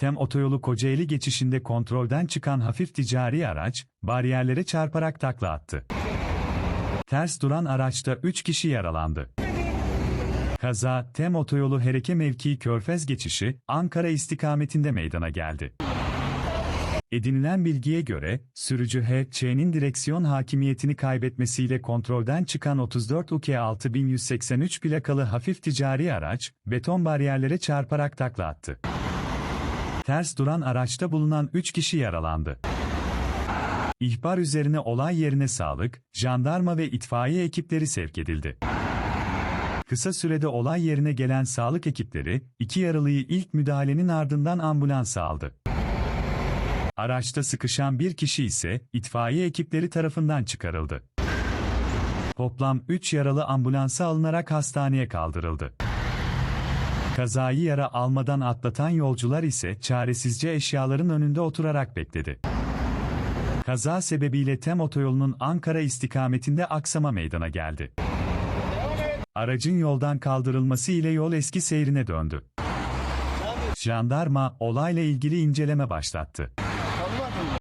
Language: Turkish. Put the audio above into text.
Tem otoyolu Kocaeli geçişinde kontrolden çıkan hafif ticari araç, bariyerlere çarparak takla attı. Ters duran araçta 3 kişi yaralandı. Kaza, Tem otoyolu Hereke mevkii Körfez geçişi, Ankara istikametinde meydana geldi. Edinilen bilgiye göre, sürücü H.Ç.'nin direksiyon hakimiyetini kaybetmesiyle kontrolden çıkan 34 UK 6183 plakalı hafif ticari araç, beton bariyerlere çarparak takla attı. Ters duran araçta bulunan 3 kişi yaralandı. İhbar üzerine olay yerine sağlık, jandarma ve itfaiye ekipleri sevk edildi. Kısa sürede olay yerine gelen sağlık ekipleri, iki yaralıyı ilk müdahalenin ardından ambulansa aldı. Araçta sıkışan bir kişi ise itfaiye ekipleri tarafından çıkarıldı. Toplam 3 yaralı ambulansa alınarak hastaneye kaldırıldı. Kazayı yara almadan atlatan yolcular ise çaresizce eşyaların önünde oturarak bekledi. Kaza sebebiyle Tem otoyolunun Ankara istikametinde aksama meydana geldi. Aracın yoldan kaldırılması ile yol eski seyrine döndü. Jandarma olayla ilgili inceleme başlattı.